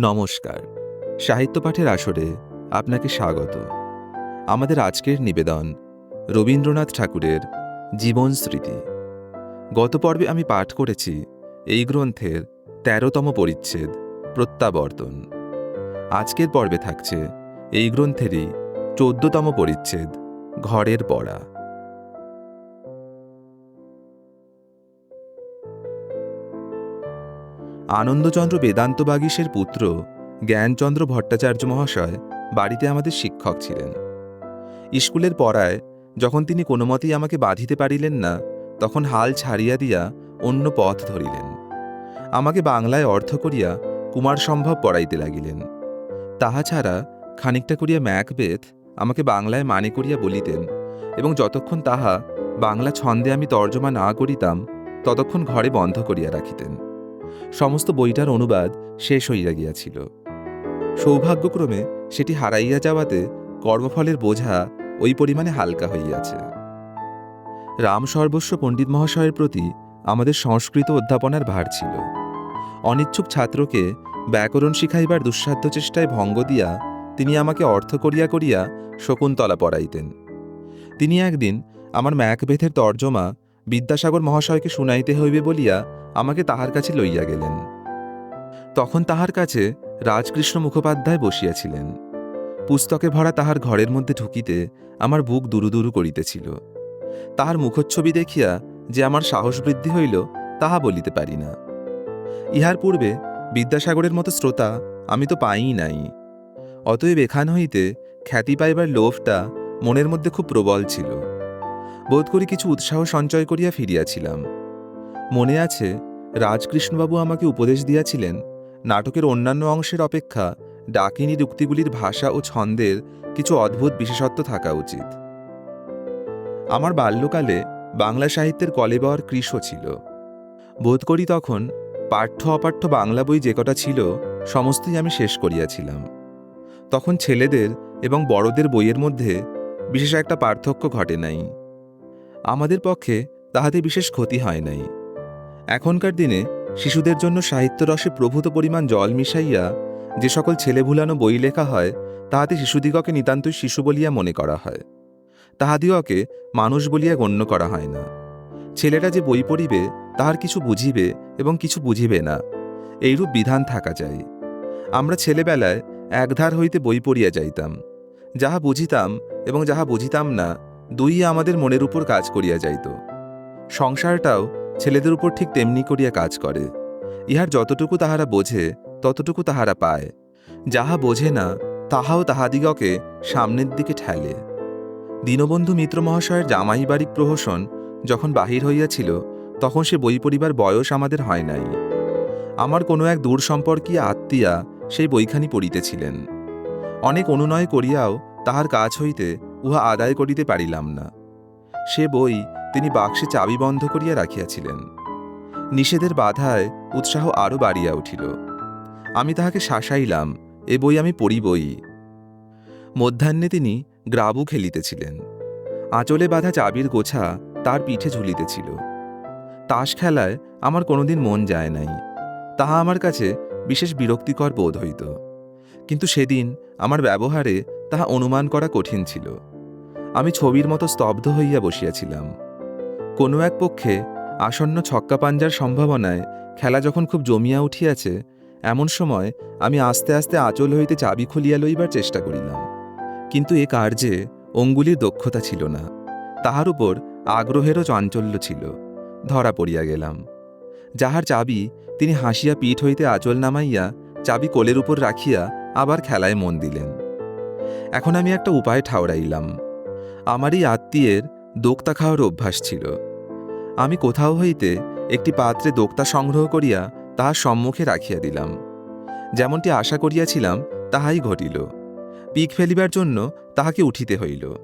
নমস্কার। সাহিত্য পাঠের আসরে আপনাকে স্বাগত। আমাদের আজকের নিবেদন রবীন্দ্রনাথ ঠাকুরের জীবন স্মৃতি। গত পর্বে আমি পাঠ করেছি এই গ্রন্থের তেরোতম পরিচ্ছেদ, প্রত্যাবর্তন। আজকের পর্বে থাকছে এই গ্রন্থেরই চোদ্দতম পরিচ্ছেদ, ঘরের পড়া আনন্দচন্দ্র বেদান্ত বাগীশের পুত্র জ্ঞানচন্দ্র ভট্টাচার্য মহাশয় বাড়িতে আমাদের শিক্ষক ছিলেন। স্কুলের পড়ায় যখন তিনি কোনো মতেই আমাকে বাঁধিতে পারিলেন না, তখন হাল ছাড়িয়া দিয়া অন্য পথ ধরিলেন। আমাকে বাংলায় অর্থ করিয়া কুমার সম্ভব পড়াইতে লাগিলেন। তাহা ছাড়া খানিকটা করিয়া ম্যাকবেথ আমাকে বাংলায় মানে করিয়া বলিতেন এবং যতক্ষণ তাহা বাংলা ছন্দে আমি তর্জমা না করিতাম, ততক্ষণ ঘরে বন্ধ করিয়া রাখিতেন। সমস্ত বইটার অনুবাদ শেষ হইয়া গিয়াছিল। সৌভাগ্যক্রমে সেটি হারাইয়া যাওয়াতে কর্মফলের বোঝা ওই পরিমাণে হালকা হইয়াছে। রাম সর্বস্ব পণ্ডিত মহাশয়ের প্রতি আমাদের সংস্কৃত অধ্যাপনার ভার ছিল। অনিচ্ছুক ছাত্রকে ব্যাকরণ শিখাইবার দুঃসাধ্য চেষ্টায় ভঙ্গ দিয়া তিনি আমাকে অর্থ করিয়া করিয়া শকুন্তলা পড়াইতেন। তিনি একদিন আমার ম্যাকবেথের তর্জমা বিদ্যাসাগর মহাশয়কে শুনাইতে হইবে বলিয়া আমাকে তাহার কাছে লইয়া গেলেন। তখন তাহার কাছে রাজকৃষ্ণ মুখোপাধ্যায় বসিয়াছিলেন। পুস্তকে ভরা তাহার ঘরের মধ্যে ঢুকিতে আমার বুক দুরু দুরু করিতেছিল। তাহার মুখচ্ছবি দেখিয়া যে আমার সাহস বৃদ্ধি হইল, তাহা বলিতে পারি না। ইহার পূর্বে বিদ্যাসাগরের মতো শ্রোতা আমি তো পাইই নাই। অতএব এখান হইতে খ্যাতি পাইবার লোভটা মনের মধ্যে খুব প্রবল ছিল। বোধ করি কিছু উৎসাহ সঞ্চয় করিয়া ফিরিয়াছিলাম। মনে আছে রাজকৃষ্ণবাবু আমাকে উপদেশ দিয়াছিলেন, নাটকের অন্যান্য অংশের অপেক্ষা ডাকিনী উক্তিগুলির ভাষা ও ছন্দের কিছু অদ্ভুত বিশেষত্ব থাকা উচিত। আমার বাল্যকালে বাংলা সাহিত্যের কলেবর কৃষ ছিল। বোধ করি তখন পাঠ্য অপাঠ্য বাংলা বই যে কটা ছিল, সমস্তই আমি শেষ করিয়াছিলাম। তখন ছেলেদের এবং বড়দের বইয়ের মধ্যে বিশেষ একটা পার্থক্য ঘটে নাই। আমাদের পক্ষে তাহাতে বিশেষ ক্ষতি হয় নাই। এখনকার দিনে শিশুদের জন্য সাহিত্যরসে প্রভূত পরিমাণ জল মিশাইয়া যে সকল ছেলে ভুলানো বই লেখা হয়, তাহাতে শিশুদিগকে নিতান্তই শিশু বলিয়া মনে করা হয়। তাহাদিগকে মানুষ বলিয়া গণ্য করা হয় না। ছেলেরা যে বই পড়িবে, তাহার কিছু বুঝিবে এবং কিছু বুঝিবে না। এইরূপ বিধান থাকা যায়। আমরা ছেলেবেলায় একধার হইতে বই পড়িয়া যাইতাম। যাহা বুঝিতাম এবং যাহা বুঝিতাম না দুই আমাদের মনের উপর কাজ করিয়া যাইত। সংসারটাও ছেলেদের উপর ঠিক তেমনি করিয়া কাজ করে। ইহার যতটুকু তাহারা বোঝে, ততটুকু তাহারা পায়। যাহা বোঝে না, তাহাও তাহাদিগকে সামনের দিকে ঠেলে। দীনবন্ধু মিত্র মহাশয়ের জামাই বাড়ি প্রহসন যখন বাহির হইয়াছিল, তখন সে বই পড়িবার বয়স আমাদের হয় নাই। আমার কোনো এক দূর সম্পর্কীয় আত্মীয়া সেই বইখানি পড়িতেছিলেন। অনেক অনুনয় করিয়াও তাহার কাজ হইতে উহা আদায় করিতে পারিলাম না। সে বই তিনি বাক্সে চাবি বন্ধ করিয়া রাখিয়াছিলেন। নিষেধের বাধায় উৎসাহ আরও বাড়িয়া উঠিল। আমি তাহাকে শাসাইলাম, এ বই আমি পড়িবই। মধ্যাহ্নে তিনি গ্রাবু খেলিতেছিলেন। আঁচলে বাঁধা চাবির গোছা তার পিঠে ঝুলিতেছিল। তাস খেলায় আমার কোনোদিন মন যায় নাই। তাহা আমার কাছে বিশেষ বিরক্তিকর বোধ হইত। কিন্তু সেদিন আমার ব্যবহারে তাহা অনুমান করা কঠিন ছিল। আমি ছবির মতো স্তব্ধ হইয়া বসিয়াছিলাম। কোনো এক পক্ষে আসন্ন ছক্কা পাঞ্জার সম্ভাবনায় খেলা যখন খুব জমিয়া উঠিয়াছে, এমন সময় আমি আস্তে আস্তে আঁচল হইতে চাবি খুলিয়া লইবার চেষ্টা করিলাম। কিন্তু এ কার্যে অঙ্গুলির দক্ষতা ছিল না। তাহার উপর আগ্রহেরও চাঞ্চল্য ছিল। ধরা পড়িয়া গেলাম। যাহার চাবি তিনি হাসিয়া পিঠ হইতে আঁচল নামাইয়া চাবি কোলের উপর রাখিয়া আবার খেলায় মন দিলেন। এখন আমি একটা উপায় ঠাউরাইলাম আমারই আত্মীয়ের দোক্তা খাওয়ার অভ্যাস ছিল। আমি কোথাও হইতে একটি পাত্রে দোক্তা সংগ্রহ করিয়া তাহার সম্মুখে রাখিয়া দিলাম। যেমনটি আশা করিয়াছিলাম, তাহাই ঘটিল। পিক ফেলিবার জন্য তাহাকে উঠিতে হইল।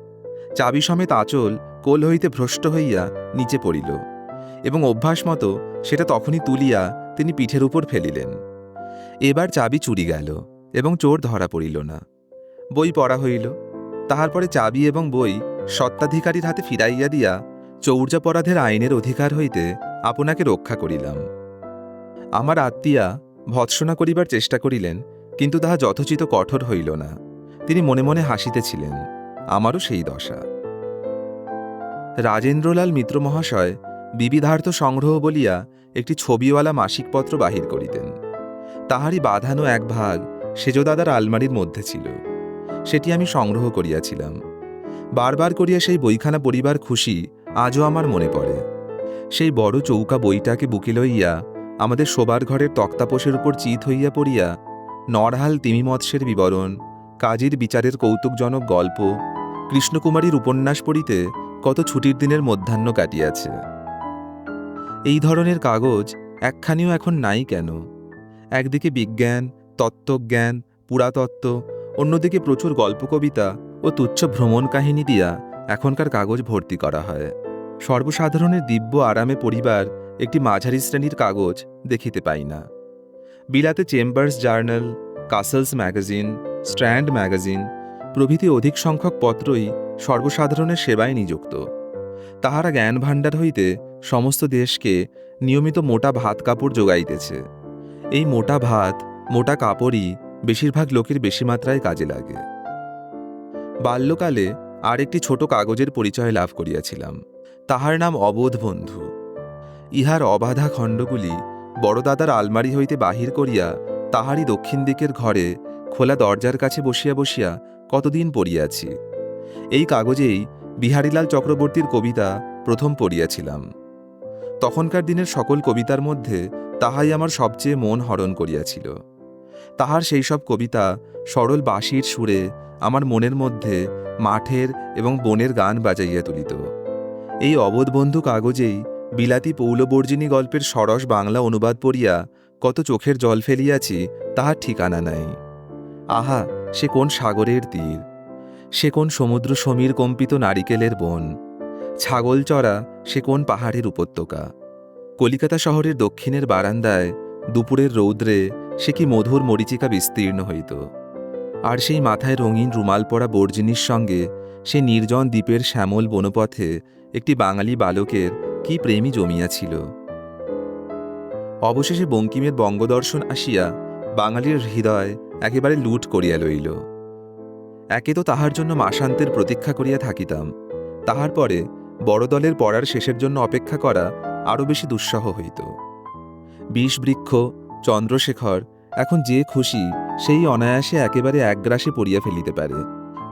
চাবি সমেত আঁচল কোল হইতে ভ্রষ্ট হইয়া নিচে পড়িল এবং অভ্যাস মতো সেটা তখনই তুলিয়া তিনি পিঠের উপর ফেলিলেন। এবার চাবি চুরি গেল এবং চোর ধরা পড়িল না। বই পড়া হইল। তাহার পরে চাবি এবং বই সত্ত্বাধিকারীর হাতে ফিরাইয়া দিয়া চৌর্যাপরাধের আইনের অধিকার হইতে আপনাকে রক্ষা করিলাম। আমার আত্মীয়া ভৎসনা করিবার চেষ্টা করিলেন, কিন্তু তাহা যথোচিত কঠোর হইল না। তিনি মনে মনে হাসিতেছিলেন, আমারও সেই দশা। রাজেন্দ্রলাল মিত্র মহাশয় বিবিধার্থ সংগ্রহ বলিয়া একটি ছবিওয়ালা মাসিকপত্র বাহির করিতেন। তাহারই বাঁধানো এক ভাগ সেজদাদার আলমারির মধ্যে ছিল। সেটি আমি সংগ্রহ করিয়াছিলাম। বারবার করিয়া সেই বইখানা পরিবার খুশি, আজও আমার মনে পড়ে। সেই বড় চৌকা বইটাকে বুকে লইয়া, আমাদের শোবার ঘরের তক্তাপোষের উপর চিত হইয়া পড়িয়া নরহাল তিমি মৎস্যের বিবরণ, কাজীর বিচারের কৌতুকজনক গল্প, কৃষ্ণকুমারীর উপন্যাস পড়িতে কত ছুটির দিনের মধ্যাহ্ন কাটিয়াছে। এই ধরনের কাগজ একখানিও এখন নাই কেন? একদিকে বিজ্ঞান, তত্ত্বজ্ঞান, পুরাতত্ত্ব, অন্যদিকে প্রচুর গল্প কবিতা ও তুচ্ছ ভ্রমণ কাহিনী দিয়া এখনকার কাগজ ভর্তি করা হয়। সর্বসাধারণের দিব্য আরামে পরিবার একটি মাঝারি শ্রেণির কাগজ দেখিতে পাই না। বিলাতে Chambers Journal, Cassells Magazine, Strand Magazine প্রভৃতি অধিক সংখ্যক পত্রই সর্বসাধারণের সেবায় নিযুক্ত। তাহারা জ্ঞান ভাণ্ডার হইতে সমস্ত দেশকে নিয়মিত মোটা ভাত কাপড় যোগাইতেছে। এই মোটা ভাত, মোটা কাপড়ই বেশিরভাগ লোকের বেশি মাত্রায় কাজে লাগে। বাল্যকালে আর একটি ছোট কাগজের পরিচয় লাভ করিয়াছিলাম। তাহার নাম অবোধ বন্ধু। ইহার অবাধা খণ্ডগুলি বড়দাদার আলমারি হইতে বাহির করিয়া তাহারই দক্ষিণ দিকের ঘরে খোলা দরজার কাছে বসিয়া বসিয়া কতদিন পড়িয়াছি। এই কাগজেই বিহারীলাল চক্রবর্তীর কবিতা প্রথম পড়িয়াছিলাম। তখনকার দিনের সকল কবিতার মধ্যে তাহাই আমার সবচেয়ে মন হরণ করিয়াছিল। তাহার সেই সব কবিতা সরল বাঁশির সুরে আমার মনের মধ্যে মাঠের এবং বনের গান বাজাইয়া তুলিত। এই অবোধবন্ধু কাগজেই বিলাতি পৌলবর্জিনী গল্পের সরস বাংলা অনুবাদ পড়িয়া কত চোখের জল ফেলিয়াছি তাহার ঠিকানা নাই। আহা, সে কোন সাগরের তীর? সে কোন সমুদ্র সমীর কম্পিত নারিকেলের বন? ছাগল চড়া সে কোন পাহাড়ের উপত্যকা? কলিকাতা শহরের দক্ষিণের বারান্দায় দুপুরের রৌদ্রে সে কি মধুর মরিচিকা বিস্তীর্ণ হইত। আর সেই মাথায় রঙিন রুমাল পরা বর্জিনীর সঙ্গে সে নির্জন দ্বীপের শ্যামল বনপথে একটি বাঙালি বালকের কি প্রেমী জমিয়াছিল। অবশেষে বঙ্কিমের বঙ্গদর্শন আসিয়া বাঙালির হৃদয় একেবারে লুট করিয়া লইল। একে তো তাহার জন্য মাসান্তের প্রতীক্ষা করিয়া থাকিতাম। তাহার পরে বড় দলের পড়ার শেষের জন্য অপেক্ষা করা আরও বেশি দুঃসহ হইত। বিষবৃক্ষ, চন্দ্রশেখর, এখন যে খুশি, সেই অনায়াসে একেবারে একগ্রাসে পড়িয়া ফেলিতে পারে।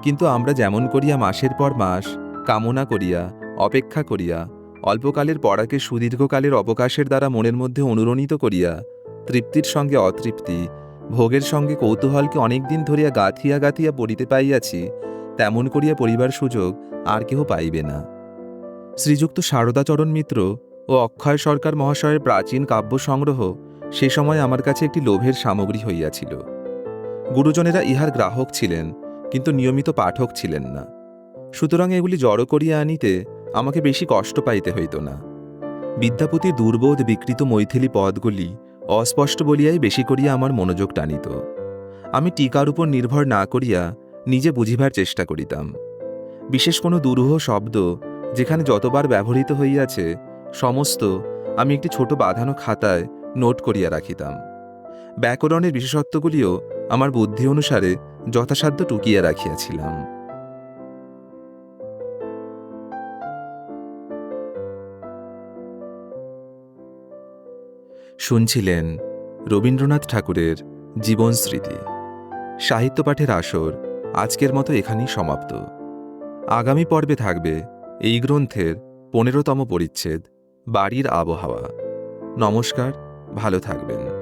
কিন্তু আমরা যেমন করিয়া মাসের পর মাস, কামনা করিয়া, অপেক্ষা করিয়া, অল্পকালের পড়াকে সুদীর্ঘকালের অবকাশের দ্বারা মনের মধ্যে অনুরণিত করিয়া, তৃপ্তির সঙ্গে অতৃপ্তি, ভোগের সঙ্গে কৌতূহলকে অনেকদিন ধরিয়া গাঁথিয়া গাঁথিয়া পড়িতে পাইয়াছি, তেমন করিয়া পরিবার সুযোগ আর কেহ পাইবে না। শ্রীযুক্ত শারদাচরণ মিত্র ও অক্ষয় সরকার মহাশয়ের প্রাচীন কাব্য সংগ্রহ সে সময় আমার কাছে একটি লোভের সামগ্রী হইয়াছিল। গুরুজনেরা ইহার গ্রাহক ছিলেন, কিন্তু নিয়মিত পাঠক ছিলেন না। সুতরাং এগুলি জড়ো করিয়া আনিতে আমাকে বেশি কষ্ট পাইতে হইত না। বিদ্যাপতির দুর্বোধ বিকৃত মৈথিলি পদগুলি অস্পষ্ট বলিয়াই বেশি করিয়া আমার মনোযোগ টানিত। আমি টিকার উপর নির্ভর না করিয়া নিজে বুঝিবার চেষ্টা করিতাম। বিশেষ কোনো দুরূহ শব্দ যেখানে যতবার ব্যবহৃত হইয়াছে সমস্ত আমি একটি ছোট বাঁধানো খাতায় নোট করিয়া রাখিতাম। ব্যাকরণের বিশেষত্বগুলিও আমার বুদ্ধি অনুসারে যথাসাধ্য টুকিয়া রাখিয়াছিলাম। শুনছিলেন রবীন্দ্রনাথ ঠাকুরের জীবন স্মৃতি। সাহিত্য পাঠের আসর আজকের মতো এখানেই সমাপ্ত। আগামী পর্বে থাকবে এই গ্রন্থের পনেরোতম পরিচ্ছেদ। বাড়ির আবহাওয়া। নমস্কার ভালো থাকবেন।